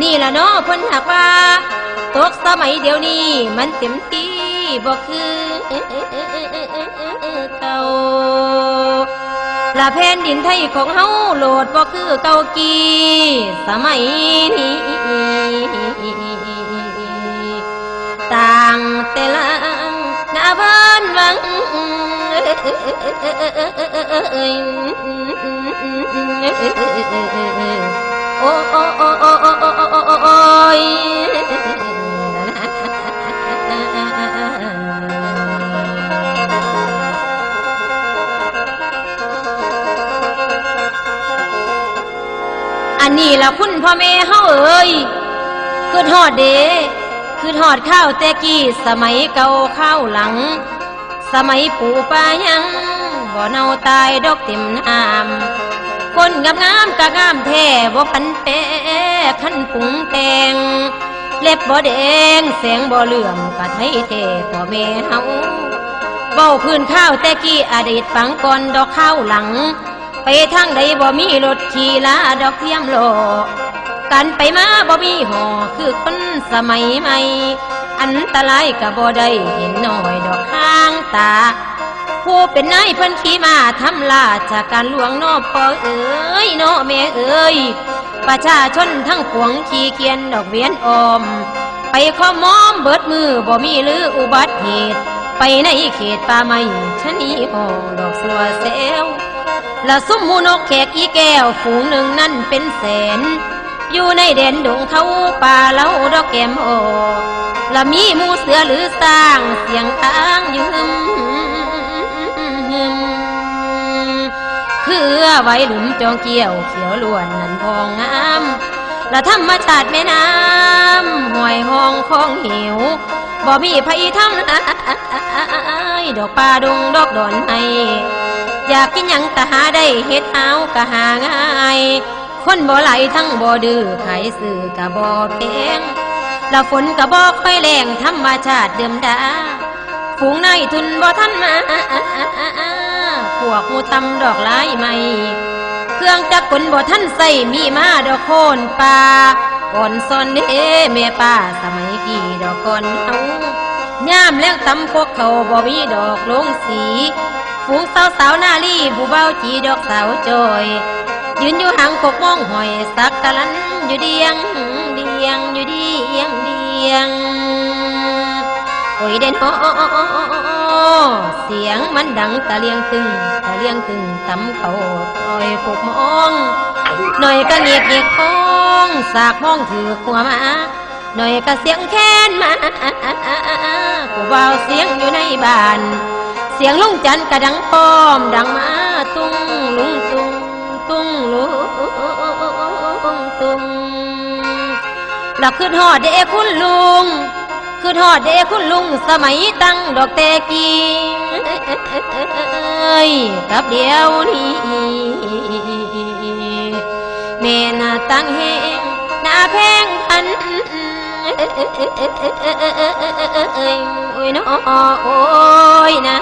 นี่ล่ะเนาะเพิ่นหากว่า ตกสมัยเดี๋ยวนี้ มันเต็มที่บ่คือเก่าละแผ่นดินไทยของเฮาโหลดบ่คือเก่ากี้สมัยนี้ต่างแต่ละนาบ้านวัง อันนี้ละคุณพ่อแม่เฮาเอ้ยคือทอดเดคือทอดข้าวเตกี้สมัยเก่าข้าวหลัง สมัยปู่ป้ายังบ่เนาตายดอกเต็มน้ำคนกับงามกะงามแท้บ่พันแปะขันปุงแตงเล็บบ่แดงแสงบ่เหลื่อมกะไทยแท้พ่อแม่เฮาเบ้าพื้นข้าวแต่กี้อดีตฝังก่อนดอกข้าวหลัง ไปทางใดบ่มีรถขี่ลาดอกเทียมโลกกันไปมาบ่มีหอคือคนสมัยใหม่ อันตรายก็บ่ได้เห็นน้อย ตา ผู้เป็นนายเพิ่นขี่มาทำลาจากการหลวงโนอพ่อเอ๋ยโน้อแม่เอ๋ยประชาชนทั้งปวงขี่เกียนดอกเวียนอม ไปข้อมอมเบิดมือบ่มีหรืออุบัติเหตุ ไปในเขตป่าไม้ชะนีห้องดอกสัวเซลละซุ่มหมูนกแขกอีแก้วฝูงหนึ่งนั่นเป็นแสน อยู่ในเด่นดงเขาป่าเล้าดอกแก้มโอ ละมีมูเสือหรือสร้างเสียงค้างยืมคือไว้หลุมจองเกี่ยวเขียวล้วนนันพองงามละธรรมชาติแม่น้ำห้วยห้องคองหิวบ่มีไผทำลายดอกป่าดงดอกดอนให้อยากกินยังก็หาได้เฮ็ดเอาก็หาง่าย คนบ่ไหลทั้งบ่ดื้อขายสื่อก็บ่แพง แล้วฝนก็บ่ค่อยแรงธรรมชาติเดิมดาฝูงนายทุนบ่ทันมาพวกมูตำดอกลายใหม่เครื่องจักรกลบ่ทันใส่มีมาดอกโคนป่าก่อนซอนเด้แม่ป้าสมัยกี่ดอกก่อนเฮาย่ามแล้วตำพวกเขาบ่มีดอกลงสีฝูงสาวสาวนาลีผู้เบาจีดอกสาวจอยยืนอยู่ห่างกกมองหอยสักกะลันอยู่เดียง ยงอยู่เดียงเดียง โอ้ยเด่นโอเสียงมันดังตะเลียงตึงตะเลียงตึงตำเขาคอยกกมองหน่อยก็เงียบเงียบคองสากมองถือขัวมาหน่อยก็เสียงแค้นมาผู้เบาเสียงอยู่ในบ้าน เสียงลุงจันกระดังพร้อมดังมาตุ้งลุงตุ้งตุ้ง แล้วขึ้นหอดเด้คุณลุงขึ้นหอดเด้คุณลุงสมัยตั้งดอกเตกีกับเดียวนี้แม่น่าตั้งแหงหน้าแพงพันโอ้ยน้อโอ้ยนะ